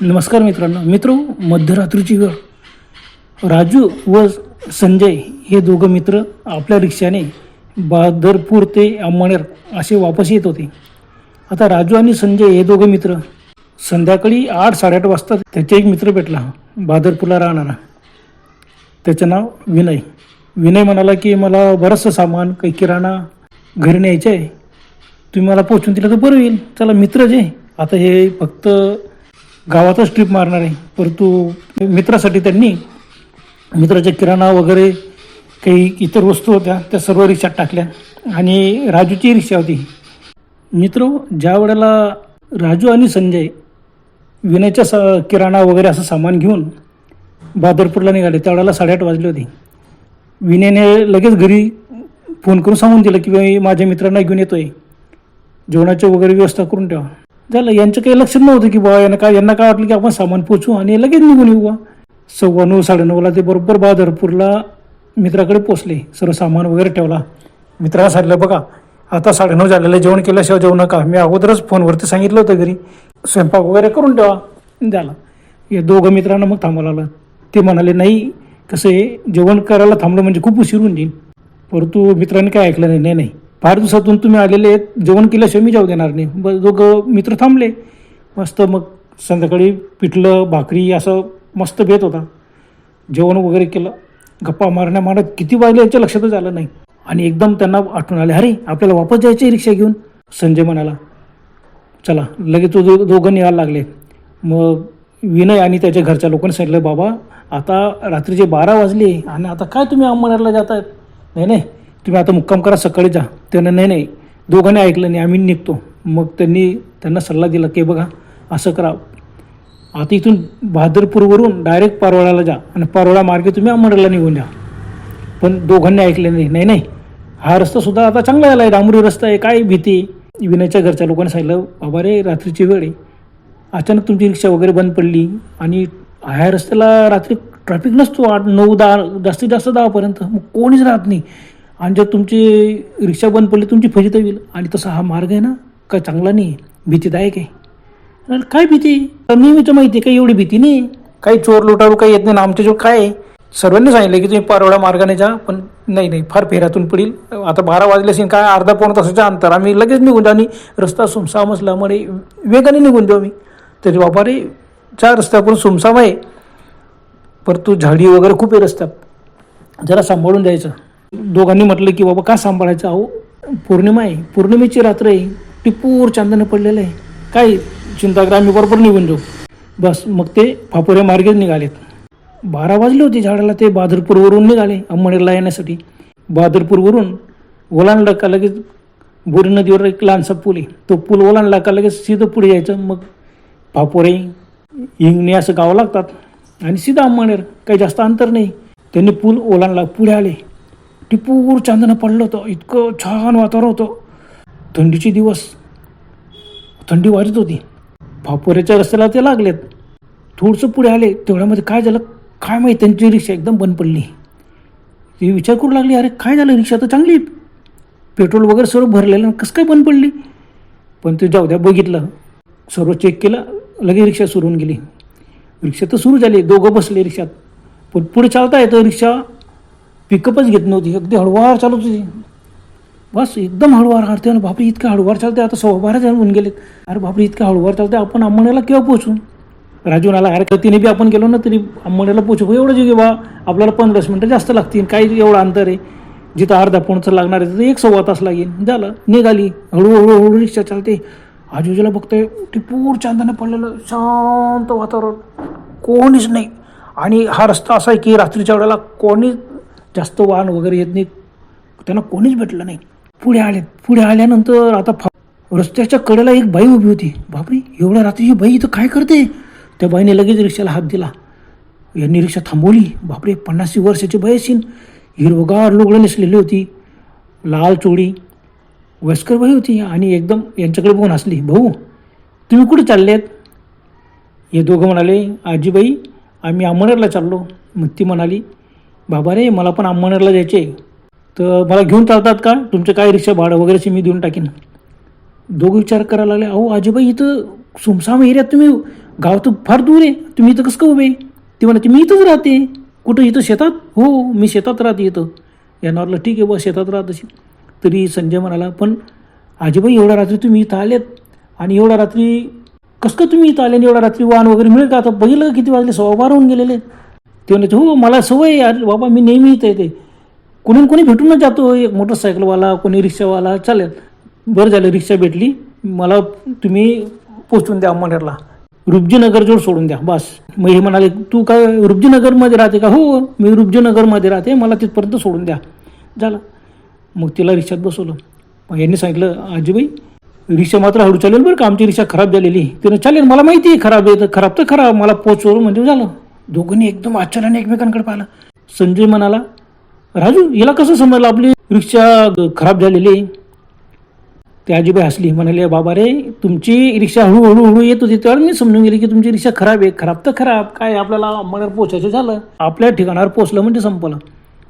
नमस्कार मित्रांनो मित्र मध्यरात्रीची वेळ. राजू व संजय हे दोघं मित्र आपल्या रिक्षाने बहादरपूर ते अंमळनेर असे वापस येत होते. आता राजू आणि संजय हे दोघं मित्र संध्याकाळी आठ साडेआठ वाजता त्याचा एक मित्र भेटला बहादरपूरला राहणारा. त्याचं नाव विनय. विनय म्हणाला की मला बरंचसं सामान काही किराणा घरी न्यायचं आहे तुम्ही मला पोचून दिलं तर बरं होईल. चला मित्र जे आता हे फक्त गावातच ट्रिप मारणार आहे. परंतु मित्रासाठी त्यांनी मित्राच्या किराणा वगैरे काही इतर वस्तू होत्या त्या सर्व रिक्षात टाकल्या. आणि राजूची रिक्षा होती. मित्र ज्या वेळेला राजू आणि संजय विनयच्या स किराणा वगैरे असं सामान घेऊन बादरपूरला निघाले त्यावेळेला साडेआठ वाजले होते. विनयने लगेच घरी फोन करून सांगून दिलं की बाई माझ्या मित्रांना घेऊन येतोय. जेवणाची वगैरे व्यवस्था करून ठेवा. झालं. यांचं काही लक्षात नव्हतं की बाबा यांना काय यांना काय वाटलं की आपण सामान पोचू आणि लगेच निघून येऊ बा. सव्वा नऊ साडेनऊला ते बरोबर बहादरपूरला मित्राकडे पोचले. सर्व सामान वगैरे ठेवला. मित्राला सांगितलं बघा आता साडेनऊ झालेलं जेवण केल्याशिवाय जेवू नका. मी अगोदरच फोनवरती सांगितलं होतं घरी. स्वयंपाक वगैरे करून ठेवा. झाला. या दोघं मित्रांना मग थांबावं लागलं. ते म्हणाले नाही कसं आहे? जेवण करायला थांबलं म्हणजे खूप उशीर होऊन जाईल. परंतु मित्रांनी काय ऐकलं नाही. नाही नाही. फार दिवसातून तुम्ही आलेले आहेत. जेवण केल्याशिवाय मी जाऊ देणार नाही. बस दोघं मित्र थांबले. मस्त मग संध्याकाळी पिठलं भाकरी असं मस्त भेट होता. जेवण वगैरे केलं. गप्पा मारण्या मारत किती वाजले याच्या लक्षातच आलं नाही. आणि एकदम त्यांना आठवण आले अरे आपल्याला वापस जायचे रिक्षा घेऊन? संजय म्हणाला चला लगेच तो दो दोघं निघायला लागले. मग विनय आणि त्याच्या घरच्या लोकांनी सांगितलं बाबा आता रात्रीचे बारा वाजले आणि आता काय तुम्ही अंबरला जात आहेत नाही नाही तुम्ही आता मुक्काम करा सकाळी जा. त्यानं नाही नाही दोघांनी ऐकलं नाही आम्ही निघतो. मग त्यांनी त्यांना सल्ला दिला की बघा असं करा. आता इथून बहादरपूरवरून डायरेक्ट पारोळ्याला जा आणि पारोळा मार्गे तुम्ही अंबरला निघून जा. पण दोघांनी ऐकले नाही. नाही नाही हा रस्ता सुद्धा आता चांगला झाला आहे डांबरी रस्ता आहे काय भीती? विनयच्या घरच्या लोकांनी सांगितलं बाबा रे रात्रीची वेळ आहे. अचानक तुमची रिक्षा वगैरे बंद पडली आणि ह्या रस्त्याला रात्री ट्रॅफिक नसतो आठ नऊ दहा जास्तीत जास्त दहापर्यंत. मग कोणीच राहत नाही. आणि जर तुमची रिक्षा बंद पडली तुमची फजिती होईल. आणि तसा हा मार्ग आहे ना काय चांगला नाही भीतीदायक आहे. काय भीती? नेहमीचं नेहमीच माहिती आहे काही एवढी भीती नाही. काही चोर लुटारू काही येत नाही. ना आमच्याजवळ काय आहे? सर्वांनी सांगितलं की तुम्ही परवडा मार्गाने जा पण नाही नाही. फार फेऱ्यातून पडील. आता बारा वाजले असेल काय अर्धा पाऊण तासाच्या अंतर. आम्ही लगेच निघून जाऊ आणि रस्ता सुमसाम असल्यामुळे वेगाने निघून जाऊ आम्ही. तरी बाबा रे चार रस्त्याकडून सुमसाम आहे. परंतु झाडी वगैरे खूप आहे रस्त्यात. जरा सांभाळून जायचं. दोघांनी म्हटलं की बाबा का सांभाळायचं अहो? पौर्णिमा आहे पौर्णिमेची रात्र आहे. टिपूर चांदणं पडलेलं आहे. काय चिंताग्रा आम्ही बरोबर निघून जाऊ. बस मग ते फापोऱ्या मार्गेच निघालेत. बारा वाजले होते झाडाला ते बहादरपूरवरून निघाले अंमळनेरला येण्यासाठी. बहादरपूरवरून ओलांडला का लगेच बोरी नदीवर एक लहानसा पूल आहे. तो पूल ओलांडला का लगेच सीधं पुढे यायचं. मग फापोरे हिंगणे असं गावं लागतात. आणि सीधा अंमळनेर काही जास्त अंतर नाही. त्यांनी पूल ओलांडला पुढे आले. टिपूर चांदणं पडलं होतं. इतकं छान वातावरण होतं. थंडीचे दिवस. थंडी वाजत होती. फापोऱ्याच्या रस्त्याला ते लागलेत. थोडंसं पुढे आले तेवढ्यामध्ये काय झालं? काय माहीत त्यांची रिक्षा एकदम बंद पडली. ती विचार करू लागली अरे काय झालं? रिक्षा तर चांगली पेट्रोल वगैरे सर्व भरलेलं कसं काय बंद पडली? पण ते जाऊ द्या बघितलं. सर्व चेक केलं लगेच रिक्षा सुरू होऊन गेली. रिक्षा तर सुरू झाली दोघं बसले रिक्षात. पण पुढे चालता येतं रिक्षा पिकअपच घेत नव्हती. अगदी हळूवार चालत होती. बस एकदम हळूवार हारते आणि बापरे इतकं हळूवार चालते आता सव्वा बारा जण होऊन गेलेत. अरे बापरे इतकं हळूवार चालते आपण अंमण्याला केव्हा पोहोचू? राजून आला अरे तिने बी आपण गेलो ना तरी अंमण्याला पोहोचू? एवढं जे बा आपल्याला पंधराच मिनटं जास्त लागतील. काही एवढं अंतर आहे. जिथं अर्धा पोणचं लागणार आहे तिथं एक सव्वा तास लागेल. झालं. निघाली. हळूहळू हळू रिक्षा चालते. आजूबाजूला बघतोय ते पूर चांदाने पडलेलं. शांत वातावरण. कोणीच नाही. आणि हा रस्ता असा आहे की रात्रीच्या वेळेला कोणीच जास्त वाहन वगैरे येत नाही त्यांना कोणीच भेटलं नाही. पुढे आले पुढे आल्यानंतर आता फा रस्त्याच्या कडेला एक बाई उभी होती. बापरे एवढ्या रात्रीची बाई इथं काय करते? त्या बाईने लगेच रिक्षाला हात दिला. यांनी रिक्षा थांबवली. बापरे पन्नासी वर्षाची बाई असेल. हिरवगार लुगडं नेसलेली होती. लाल चोळी. वयस्कर बाई होती आणि एकदम यांच्याकडे बघून हसली. भाऊ तुम्ही कुठे चाललेत? हे दोघं म्हणाले आजीबाई आम्ही अमरला चाललो. मग ती म्हणाली बाबा रे मला पण अंमळनेरला जायचे तर मला घेऊन चालतात का? तुमचं काय रिक्षा भाडं वगैरेचे मी देऊन टाकीन. दोघं विचार करायला लागले अहो आजीबाई इथं सुमसाम एरियात तुम्ही गाव तर फार दूर आहे. तुम्ही इथं कसं का उभे ती म्हणायचे मी इथंच राहते. कुठं? इथं शेतात? हो मी शेतात राहते इथं. येणारला ठीक आहे बा शेतात राहत असेल. तरी संजय म्हणाला पण आजीबाई एवढ्या रात्री तुम्ही इथं आलेत आणि एवढ्या रात्री कसं तुम्ही इथं आले आणि एवढ्या रात्री वाहन वगैरे मिळेल का? आता बघितलं किती वाजले सव्वा बारा होऊन गेलेले आहेत. ते म्हणायचे हो मला सवय आहे. बाबा मी नेहमी इथं येते. कोणी कोणी भेटूनच जातो एक मोटरसायकलवाला कोणी रिक्षावाला. चालेल. बरं झालं रिक्षा भेटली. मला तुम्ही पोचवून द्या अंमनेरला रुपजीनगरजवळ सोडून द्या. बस. मग हे म्हणाले तू काय रुपजीनगरमध्ये राहते का? हो मी रुपजीनगरमध्ये राहते. मला तिथपर्यंत सोडून द्या. झालं. मग तिला रिक्षात बसवलं. मग यांनी सांगितलं आजीबाई रिक्षा मात्र हळू चालेल बरं का? आमची रिक्षा खराब झालेली तिनं चालेल मला माहिती आहे खराब आहे. तर खराब तर खराब मला पोचवर म्हणजे झालं. दोघांनी एकदम आश्चर्याने एकमेकांकडे पाहिलं. संजय म्हणाला राजू याला कसं समजलं? आपली रिक्षा खराब झालेली आहे. ते आजीबाई हसली म्हणाले बाबा रे तुमची रिक्षा हळूहळू हळू येत होती त्यावर मी समजून गेली की तुमची रिक्षा खराब आहे. खराब तर खराब काय आपल्याला मगर पोचायचं झालं? आपल्या ठिकाणावर पोचलं म्हणजे संपलं.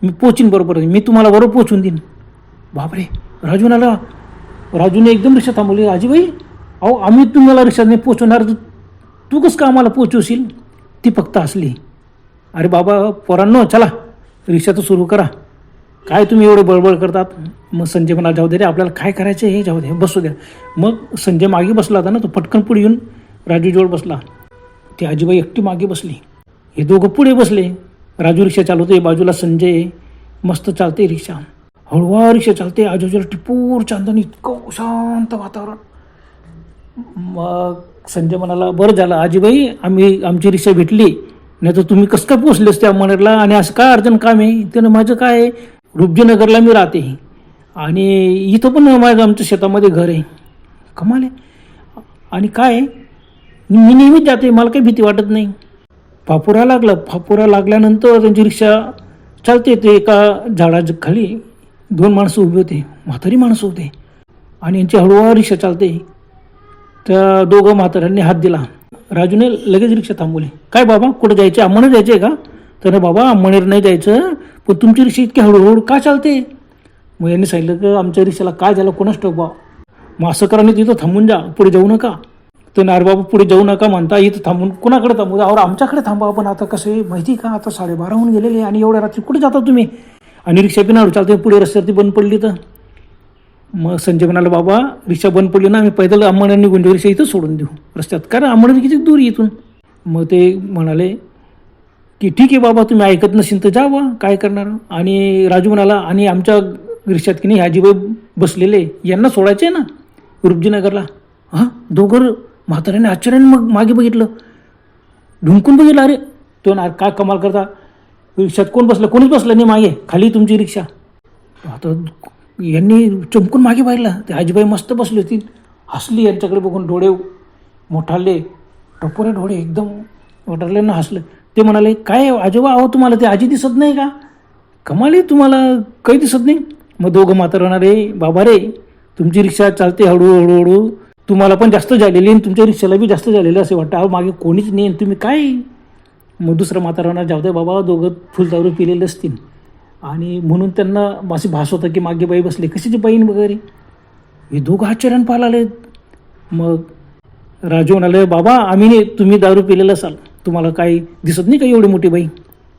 मी पोचीन बरोबर मी तुम्हाला बरोबर पोचून देईन. बापरे राजू म्हणाला राजूने एकदम रिक्षा थांबवली. आजीबाई अहो आम्ही तुम्हाला रिक्षाने पोचवणार तू कसं का आम्हाला पोचवशील? ती फक्त असली. अरे बाबा पोरांनो चला रिक्षा तर सुरू करा. काय तुम्ही एवढं बळबळ करतात? मग संजय म्हणा जाऊ दे रे आपल्याला काय करायचं हे? जाऊ दे बसू द्या. मग संजय मागे बसला होता ना तो पटकन पुढे येऊन राजूजवळ बसला. ती आजीबाई एकटी मागे बसली. हे दोघं पुढे बसले. राजू रिक्षा चालवते बाजूला संजय. मस्त चालते रिक्षा. हळूवार रिक्षा चालते आजूबाजूला टिपूर चांदणी इतकं शांत वातावरण. मग संजय म्हणाला बरं झालं आजीबाई आम्ही आमची रिक्षा भेटली. नाही तर तुम्ही कसं काय पोचले असते मनाला आणि असं काय अर्जंट काम आहे? त्यानं माझं काय आहे, रुपजीनगरला मी राहते आणि इथं पण माझं आमच्या शेतामध्ये घर आहे. कमाल आहे. आणि काय मी नेहमीच जाते मला काही भीती वाटत नाही. फापुरा लागला. फापुरा लागल्यानंतर त्यांची रिक्षा चालते. ते एका झाडाच्या खाली दोन माणसं उभी होते. म्हातारी माणसं होते. आणि यांची हळूहळू रिक्षा चालते. त्या दोघं म्हाताऱ्यांनी हात दिला. राजूने लगेच रिक्षा थांबवली. काय बाबा कुठं जायचे? अंमनेर जायचे आहे का? तर बाबा अंमनेर नाही जायचं. पण तुमची रिक्षा इतकी हळूहळू का चालते? मग यांनी सांगितलं की आमच्या रिक्षाला काय झालं कोणाच ठोक बा? मग असं करा नाही तिथं थांबून जा. पुढे जाऊ नका. तर नार बाबा पुढे जाऊ नका म्हणता. इथं थांबून कुणाकडे थांबू? और आमच्याकडे थांबा. पण आता कसं आहे माहिती आहे का? आता साडेबारा होऊन गेलेले आणि एवढ्या रात्री कुठे जाता तुम्ही? आणि रिक्षा बिना हळू चालते. पुढे रस्त्यावरती बंद पडली तर? मग संजय म्हणाला बाबा रिक्षा बंद पडली ना आम्ही पैदल अंमळने निघून देऊ रिक्षा इथं सोडून देऊ रस्त्यात. कारण अंमळने किती दूर इथून मग ते म्हणाले की ठीक आहे बाबा तुम्ही ऐकत नसेल तर जा बा काय करणार? आणि राजू म्हणाला आणि आमच्या रिक्षात की नाही आजीबाई बसलेले यांना सोडायचे ना रुपजीनगरला. हां? दोघं म्हाताऱ्याने आश्चर्याने मग मागे बघितलं. ढुंकून बघितलं अरे तो ना काय कमाल करता. रिक्षात कोण बसलं? कोणीच बसलं नाही मागे. खाली तुमची रिक्षा. आता यांनी चमकून मागे पाहिलं. ते आजीबाई मस्त बसली होती. हसली यांच्याकडे बघून डोळे मोठाले. टपोरे डोळे एकदम वटारल्यानं हसलं. ते म्हणाले काय हो, आजोबा? अहो तुम्हाला ते आजी दिसत नाही का? कमाले तुम्हाला काही दिसत नाही. मग दोघं मात्र राहणारे बाबा रे तुमची रिक्षा चालते हळू हळू हळू तुम्हाला पण जास्त झालेली आणि तुमच्या रिक्षाला बी जास्त झालेलं असे वाटतं. अहो मागे कोणीच नाही तुम्ही काय? मग दुसरं म्हातारा राहणार जाऊ दे बाबा दोघं फुलदारू पिलेले असतील. आणि म्हणून त्यांना अशी भास होतं की मागे बाई बसले. कशाची बाईन वगैरे? हे दोघं आश्चर्यान पाहायला आले मग राजू म्हणाले बाबा आम्ही नाही तुम्ही दारू पिलेलं असाल. तुम्हाला काही दिसत नाही का एवढी मोठी बाई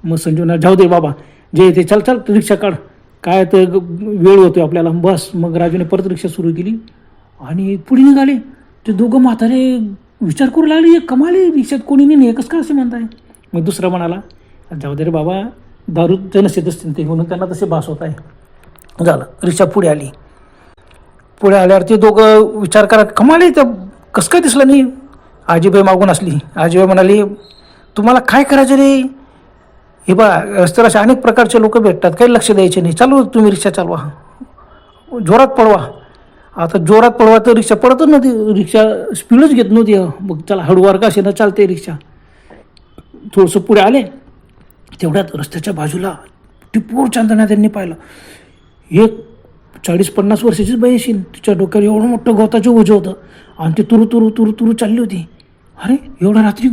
मग संजू म्हणाला जाऊ दे बाबा जे ते चल चल रिक्षा काढ. काय तर वेळ होतो आपल्याला. बस मग राजूने परत रिक्षा सुरू केली आणि पुढे निघाले. ते दोघं म्हातारे विचार करू लागले हे कमाले रिक्षात कोणी नाही एकच का असे म्हणताय? मग दुसरा म्हणाला जाऊ दे रे बाबा दारू ते असतील ते म्हणून त्यांना तसे भास होत आहे. झालं. रिक्षा पुढे आली. पुढे आल्यावर ते दोघं विचार करा कमाले तर कसं काय दिसलं नाही? आजीबाई मागून असली. आजीबाई म्हणाली तुम्हाला काय करायचं रे? हे बा रस्त्यावर असे अनेक प्रकारचे लोक भेटतात काही लक्ष द्यायचे नाही. चालू तुम्ही रिक्षा चालवा. जोरात पळवा. आता जोरात पळवा तर रिक्षा पडतच नव्हती. रिक्षा स्पीडच घेत नव्हती. मग चला हळूवार का ना चालते रिक्षा. थोडंसं पुढे आले. तेवढ्यात रस्त्याच्या बाजूला टिपूर चांदण्या त्यांनी पाहिलं. एक चाळीस पन्नास वर्षाचीच बाई असेल तिच्या डोक्यावर एवढं मोठं गवताचं ओझं होतं. आणि ती तुरु तुरु तुरु तुरु चालली होती. अरे एवढ्या रात्री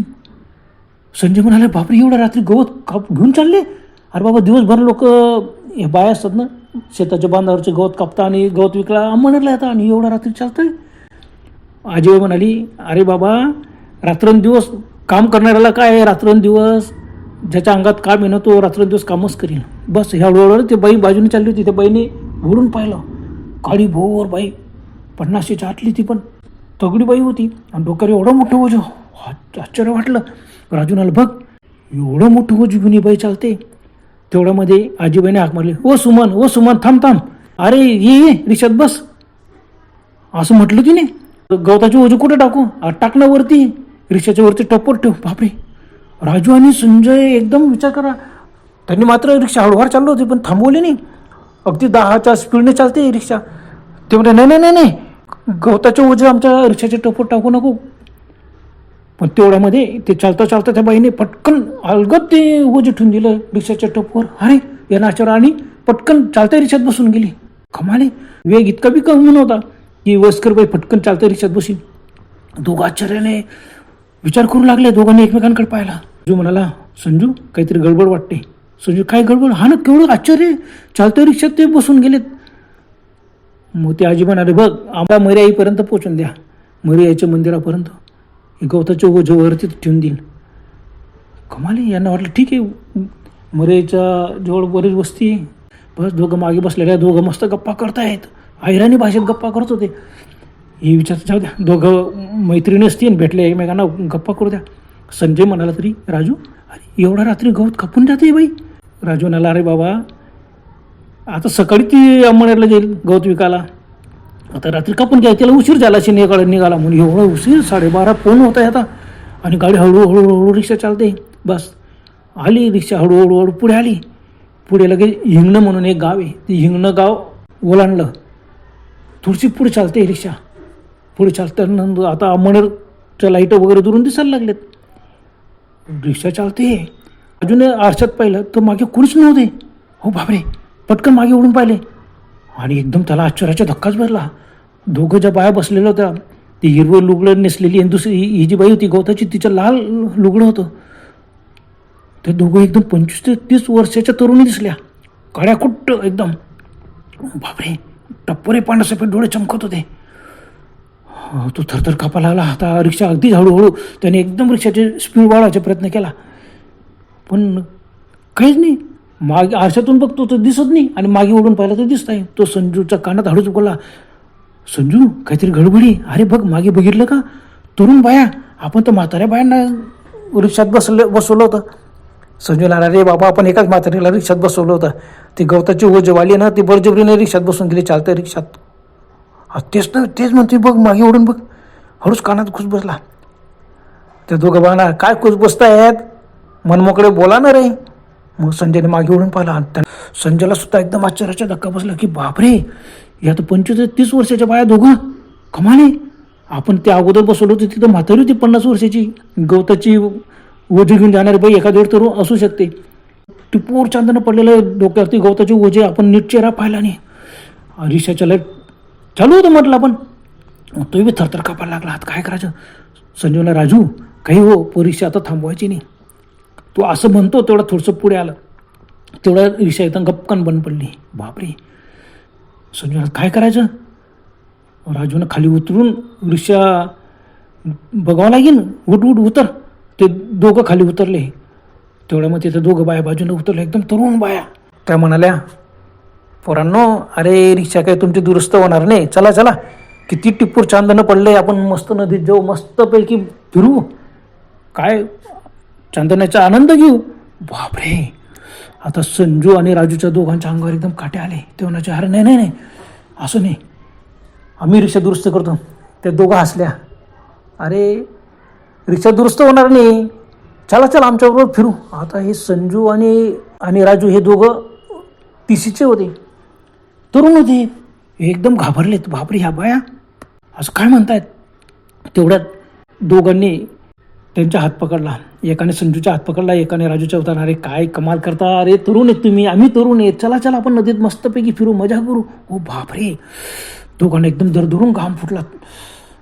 संजय म्हणाले बापरे एवढ्या रात्री गवत काप घेऊन चालले. अरे बाबा दिवसभर लोक हे बाया असतात ना शेताच्या बांधावरचे गवत कापता आणि गवत विकला. म्हणलं आता आणि एवढ्या रात्री चालतंय. आजी म्हणाली अरे बाबा रात्रंदिवस काम करणाऱ्याला काय आहे? रात्रंदिवस ज्याच्या अंगात काम येणं तो रात्रंदिवस कामच करीन. बस ह्या हळूहळू ते बाई बाजूने चालली होती. त्या बाईने घोडून पाहिलं. काळी भोर बाई. पन्नाशी आतली ती पण. तगडी बाई होती. आणि डोक्यावर एवढं मोठं ओझं. आश्चर्य वाटलं. राजूनाला बघ एवढं मोठं ओझी घेऊन बाई चालते. तेवढ्यामध्ये आजीबाईने हाक मारली ओ सुमन ओ सुमन थांब थांब. अरे ये ये रिक्षात बस. असं म्हटलं तिने. गवताची वजू कुठे टाकू? आ, वरती. रिक्षाच्या वरती टप्पर ठेव. बापरे. राजू आणि संजय एकदम विचार करा. त्यांनी मात्र रिक्षा हळूवार चाललो होती पण थांबवली नाही. अगदी दहाच्या स्पीडने चालते रिक्षा. ते म्हणते नाही नाही नाही नाही. गवताचे ओझे आमच्या रिक्षाच्या टप्पर टाकू नको. पण तेवढ्यामध्ये ते चालता चालता त्या बाईने पटकन अलगत ते ओझे ठेवून दिलं रिक्षाच्या टोपवर. अरे या नाच्यावर आणि पटकन चालत्या रिक्षात बसून गेली. कमाले वेग इतका बी कमी नव्हता. की वस्कर बाई पटकन चालत्या रिक्षात बसील दोघं आश्चर्याने विचार करू लागले दोघांनी एकमेकांकडे पाहिला जो म्हणाला संजू काहीतरी गडबड वाटते. संजू काय गडबड? हा ना केवढं आश्चर्य. चालतो रिक्षात ते बसून गेलेत. मग ते आजी म्हणाले बघ आम्हाला मर्याईपर्यंत पोचून द्या. मर्याईच्या मंदिरापर्यंत. हे गवताच्या ओझ्यावरती ठेवून देईल. कमाले यांना वाटलं ठीक आहे. मर्याईच्या जवळ बरीच वस्ती आहे. बस दोघं मागे बसलेल्या दोघं मस्त गप्पा करतायत. अहिराणी भाषेत गप्पा करत होते. हे विचार जाऊ द्या. दोघं मैत्रिणी असतील भेटले एकमेकांना गप्पा करू द्या. संजय म्हणाला तरी राजू अरे एवढा रात्री गवत कापून जाते बाई. राजू म्हणाला अरे बाबा आता सकाळी ती अंमळनेरला जाईल गवत विकायला. आता रात्री कापून घ्या त्याला उशीर झाला अशी निघाला निघाला म्हणून. एवढा उशीर साडेबारा फोन होत आहे आता. आणि गाडी हळूहळू हळूहळू रिक्षा चालते. बस. आली रिक्षा हळूहळू हळू पुढे आली. पुढे लगेच हिंगणं म्हणून एक गाव आहे. ते हिंगणं गाव ओलांडलं. थोडीशी पुढे चालते रिक्षा. पुढे चालताना आता अंमळनेरच्या लाईटं वगैरे दुरून दिसायला लागलेत. रिक्षा चालते. अजून आरशात पाहिलं तर मागे कुणीच नव्हते. हो बापरे पटकन मागे उडून पाहिले. आणि एकदम त्याला आश्चर्याचा धक्काच भरला दोघं ज्या बाया बसलेल्या होत्या ती हिरवं लुगडं नेसलेली आणि दुसरी ही जी बाई होती गवताची तिचं लाल लुगडं होतं. ते दोघं एकदम पंचवीस ते तीस वर्षाच्या तरुणी दिसल्या. काळ्या कुट्ट एकदम. बापरे टप्परे पांढरसफेद डोळे चमकत होते. तो थरथर कापा लागला आता रिक्षा अगदी हळूहळू त्याने एकदम रिक्षाचे स्पीड वाढवायचा प्रयत्न केला. पण काहीच नाही. मागे आरशातून बघतो तर दिसत नाही. आणि मागे ओढून पाहिला तर दिसत आहे तो संजूच्या कानात हळूच बोलला संजू काहीतरी गडबडी. अरे बघ मागे बघितलं का? तरुण बाया. आपण तर म्हाताऱ्या बायांना रिक्षात बसलं बसवलं होतं. संजूला अरे बाबा आपण एकाच म्हातारीला रिक्षात बसवलं होतं. ती गवताची ओजवाली ना ती बळजबरीने रिक्षात बसून गेली. चालतं रिक्षात. तेच ना तेच म्हणते बघ मागे ओढून बघ. हळूच कानात खुश बसला. त्या दोघं बघणार काय खुश बसतायत? मनमोकळे बोला ना रे. मग संजयने मागे ओढून पाहिला त्या संजयला सुद्धा एकदम आश्चर्याचा धक्का बसला की बापरे! या तर पंचवीस तीस वर्षाच्या बाया दोघं. कमाले. आपण त्या अगोदर बसवलं होतं तिथं म्हातारी होती पन्नास वर्षाची. गवताची ओझी घेऊन जाणारी बाई एखादी वेळ तरुण असू शकते. टिपूर चांदनं पडलेलं डोक्यावरती गवताची ओझे आपण नीट चेहरा पाहिला नाही. रिक्षाच्या लाइट चालू होतं म्हटलं आपण. तोही बी थरथर कापायला लागला. हात काय करायचं? संजीवला राजू काही हो परीक्षा आता थांबवायची नाही. तो असं म्हणतो तेवढं थोडंसं पुढे आलं. तेवढं रिक्षा एकदम गपकन बंद पडली. बापरे. संजीवला काय करायचं? राजूनं खाली उतरून रिक्षा बघावं लागेल. उठ उठ उतर. ते दोघं खाली उतरले. तेवढ्यामध्ये ते दोघं बाया बाजूनं उतरले. एकदम तरुण बाया. त्या म्हणाल्या पोरांनो अरे रिक्षा काय तुमची दुरुस्त होणार नाही? चला चला. किती टिप्पूर चांदनं पडले आपण मस्त नदीत जाऊ मस्तपैकी फिरू. काय? चांदण्याचा आनंद घेऊ. बापरे. आता संजू आणि राजूच्या दोघांच्या अंगावर एकदम काटे आले. ते अरे नाही नाही नाही. असं नाही. आम्ही रिक्षा दुरुस्त करतो. त्या दोघं हसल्या. अरे रिक्षा दुरुस्त होणार नाही. चला चला आमच्याबरोबर फिरू. आता हे संजू आणि आणि राजू हे दोघं तिशीचे होते. तरुण होते हे एकदम घाबरलेत. बापरे ह्या बाया. असं काय म्हणतायत? तेवढ्यात दोघांनी त्यांचा हात पकडला. एकाने संजूचा हात पकडला एकाने राजूच्या होता अरे काय कमाल करता. अरे तरुण आहेत तुम्ही. आम्ही तरुण आहेत. चला चला आपण नदीत मस्तपैकी फिरू मजा करू. ओ बापरे. दोघांना एकदम दरदरून घाम फुटला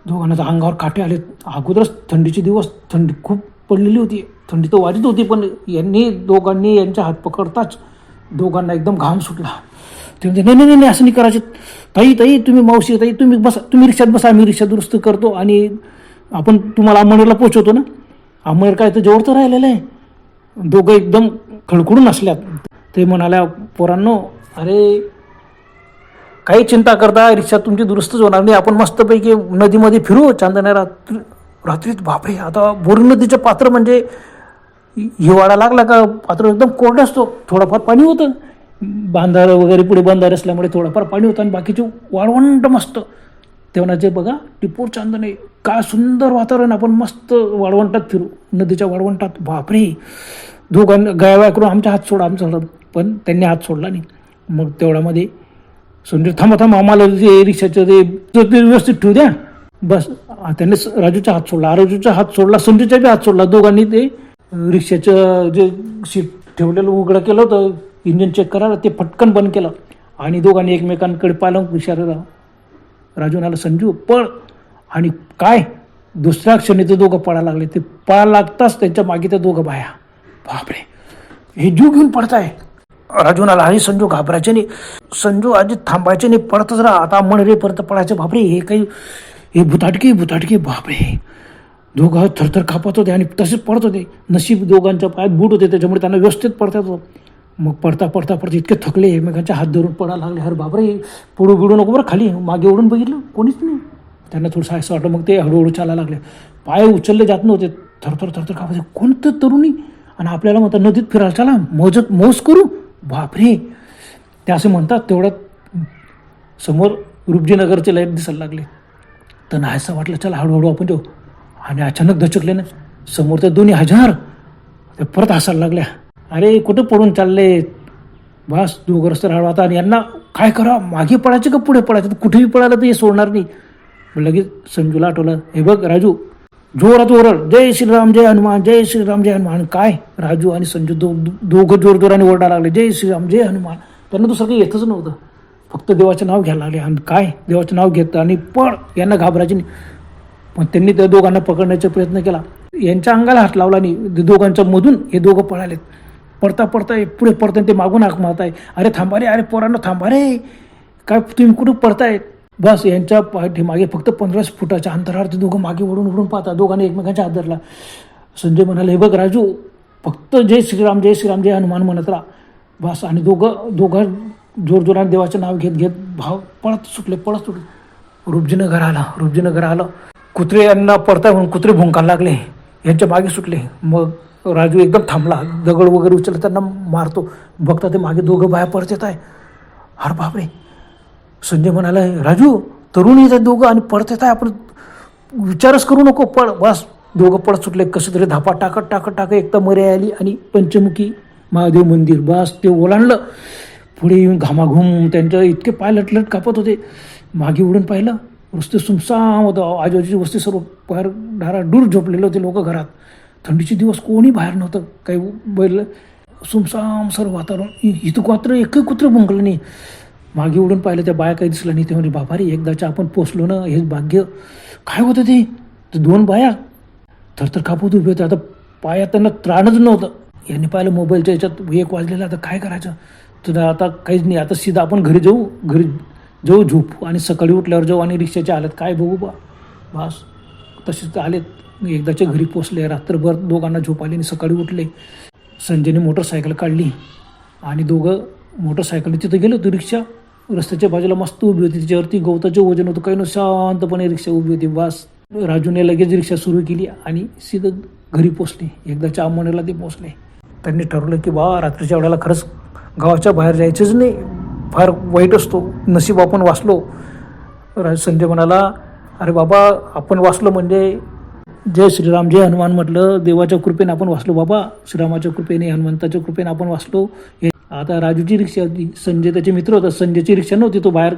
दोघांना अंगावर काटे आले. अगोदरच थंडीचे दिवस थंडी खूप पडलेली होती. थंडी तर वाजत होती पण यांनी दोघांनी यांचा हात पकडताच दोघांना एकदम घाम सुटला. ते म्हणते नाही नाही नाही असं नाही करायचे. ताई ताई तुम्ही मावशी ताई तुम्ही बसा तुम्ही रिक्षात बसा आम्ही रिक्षा दुरुस्त करतो आणि आपण तुम्हाला अंमळनेरला पोचवतो ना. अंमळनेर काय तर जवळचं राहिलेलं आहे. दोघं एकदम खडखडून असल्यात. ते म्हणाल्या पोरांनो अरे काही चिंता करता रिक्षा तुमची दुरुस्तच होणार नाही. आपण मस्तपैकी नदीमध्ये फिरू चांदण्या रात्री रात्रीत बापरे आता बोरी नदीचं पात्र म्हणजे हिवाळा लागला का? पात्र एकदम कोरडं असतो. थोडंफार पाणी होतं. बांधार वगैरे पुढे बांधार असल्यामुळे थोडंफार पाणी होतं आणि बाकीचे वाळवंट मस्त. तेव्हा जे बघा टिपूर चांदणे काय सुंदर वातावरण आपण मस्त वाळवंटात फिरू. नदीच्या वाळवंटात बापरे. दोघांना गायवाय करून आमच्या हात सोडा आमचा सोडा. पण त्यांनी हात सोडला नाही. मग तेवढ्यामध्ये सुंदर थांबा थांबा. आम्हाला जे रिक्षाचं ते व्यवस्थित ठेवू द्या. बस. त्यांनी राजूचा हात सोडला. राजूचा हात सोडला संजूचा बी हात सोडला. दोघांनी ते रिक्षाचं जे सीट ठेवलेलं उघडं केलं होतं. इंजिन चेक करायला ते पटकन बंद केलं. आणि दोघांनी एकमेकांकडे पाहिलं विचारलं राजू म्हणाला संजू पळ. आणि काय? दुसऱ्या क्षणी ते दोघं पळायला लागले. ते पळायला लागताच त्यांच्या मागे त्या दोघं बाया. बापरे. हे जीव घेऊन पडताय राजू आला अरे संजू घाबरायचे नाही. संजू आजी थांबायचे नाही. पडतच राहा. आता म्हणरे परत पडायचे बापरे हे काही हे भुताटकी भुताटकी बापरे. दोघं थरथर कापत होते आणि तसेच पडत होते. नशीब दोघांच्या पायात बूट होते. त्याच्यामुळे त्यांना व्यवस्थित पडतात होतं. मग पडता पडता पडता इतके थकले. एकमेकांच्या हात धरून पडायला लागले. अरे बापरे पुढं बिडू नको बरं खाली. मागे ओढून बघितलं? कोणीच नाही. त्यांना थोडंसं असं वाटलं. मग ते हळूहळू चालायला लागले. पाय उचलले जात नव्हते. थरथर थरथर कापायचे. कोणतं तरुणी? आणि आपल्याला म्हणतात नदीत फिरायला चला. मोजत मौज करू. बापरे. ते असे म्हणतात तेवढ्यात समोर रुपजीनगरचे लाइट दिसायला लागले. तर नाहीसं वाटलं चला हळूहळू आपण जाऊ. आणि अचानक दचकले ना समोर त्या दोन्ही हजार ते परत हसायला लागल्या. अरे कुठं पडून चालले? बस दोघं रस्ते आता आणि यांना काय करा? मागे पडायचे का पुढे पडायचं? तर कुठेही पळालं तर हे सोडणार नाही. लगेच संजूला आठवलं हे बघ राजू जोरात ओरड. जय श्रीराम जय हनुमान जय श्रीराम जय हनुमान. काय? राजू आणि संजू दो दोघं जोर जोराने ओरडा लागले जय श्रीराम जय हनुमान. त्यांना दुसरं काही येतच नव्हतं. फक्त देवाचं नाव घ्यायला लागले. आणि काय? देवाचं नाव घेतं आणि पण यांना घाबरायचे नाही. पण त्यांनी त्या दोघांना पकडण्याचा प्रयत्न केला. यांच्या अंगाला हात लावला नाही दोघांच्या मधून हे दोघं पळालेत. पडता पडता पुढे पडताय ते मागून हाक मारताय. अरे थांबा रे अरे पोरांना थांबा रे. काय तुम्ही कुठं पडताय? बस यांच्या पाठीमागे फक्त पंधराच फुटाच्या अंतरावर ते दोघं मागे ओढून ओढून पाहता दोघांनी एकमेकांच्या हात धरला. संजय म्हणाले हे बघ राजू फक्त जय श्रीराम जय श्रीराम जय हनुमान म्हणत राहा. बस आणि दोघं दोघं जोरजोराने देवाचं नाव घेत घेत भाव पळत सुटले पळत सुटले. रुपजीनगर आला रुपजीनगर आलं. कुत्रे यांना पडताय म्हणून कुत्रे भुंकायला लागले. यांच्या मागे सुटले. मग राजू एकदम थांबला. दगड वगैरे उचलला त्यांना मारतो. बघता ते मागे दोघं बाया परत येत आहे. अरे बापरे. संजय म्हणाला राजू तरुण येत आहेत दोघं आणि पडत येत आहे आपण विचारच करू नको. पळ बस. दोघं पळत सुटले. कसं तरी धापा टाकत टाकत टाकत एकदा मरे आली आणि पंचमुखी महादेव मंदिर. बस ते ओलांडलं. पुढे येऊन घामाघूम त्यांच्या इतके पाय लटलट कापत होते. मागे उडून पाहिलं रस्ते सुमसाम होतं. आजूबाजूची वस्ती सर्व पार ढारा दूर झोपलेले होते लोक घरात. थंडीचे दिवस कोणी बाहेर नव्हतं. काही बैल सुमसाम सर वातावरण. इथं मात्र एकही कुत्र बंगलं नाही. मागे उडून पाहिलं त्या बाया काही दिसलं नाही. ते म्हणजे बाबा रे एकदाच्या आपण पोचलो ना हे भाग्य काय होतं ते? दोन बाया. थरथर कापत उभे होते. आता पाया त्यांना त्राणच नव्हतं. यांनी पाहिलं मोबाईलच्या याच्यात एक वाजलेला. आता काय करायचं? तर आता काहीच नाही. आता सीधा आपण घरी जाऊ. घरी जाऊ झोप आणि सकाळी उठल्यावर जाऊ आणि रिक्षाच्या आल्यात. काय बघू बा. बास. तसेच आलेत. एकदाच्या घरी पोचले रात्रभर दोघांना झोप आली आणि सकाळी उठले. संजयने मोटरसायकल काढली आणि दोघं मोटरसायकल तिथं गेलो होतो रिक्षा. रस्त्याच्या बाजूला मस्त उभी होती तिच्यावरती गवताचं वजन होतं काही न शांतपणे रिक्षा उभी होती. बस. राजूने लगेच रिक्षा सुरू केली आणि सीधं घरी पोचले एकदाच्या आंबवण्याला ते पोचले त्यांनी ठरवलं की बा रात्रीच्या वेळेला खरंच गावाच्या बाहेर जायचंच नाही. फार वाईट असतो. नशीब आपण वाचलो. राज संजय म्हणाला अरे बाबा आपण वाचलो म्हणजे जय श्रीराम जय हनुमान म्हटलं देवाच्या कृपेने आपण वाचलो. बाबा श्रीरामाच्या कृपेने हनुमंताच्या कृपेने आपण वाचलो. आता राजूची रिक्षा होती. संजय त्याचे मित्र होता. संजयची रिक्षा नव्हती तो बाहेर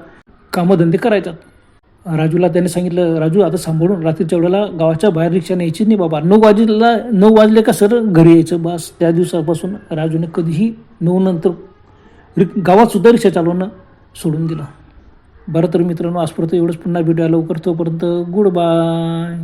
कामधंदे करायचा. राजूला त्याने सांगितलं राजू आता सांभाळून रात्रीच्या वेळेला गावाच्या बाहेर रिक्षा न्यायची नाही बाबा. नऊ वाजेला नऊ वाजले का सर घरी यायचं? बस त्या दिवसापासून राजूने कधीही नऊ नंतर रि गावात सुद्धा रिक्षा चालवणं सोडून दिलं. बरं तर मित्रांनो आजपर्यंत एवढंच. पुन्हा व्हिडिओ लवकर. तोपर्यंत गुड बाय.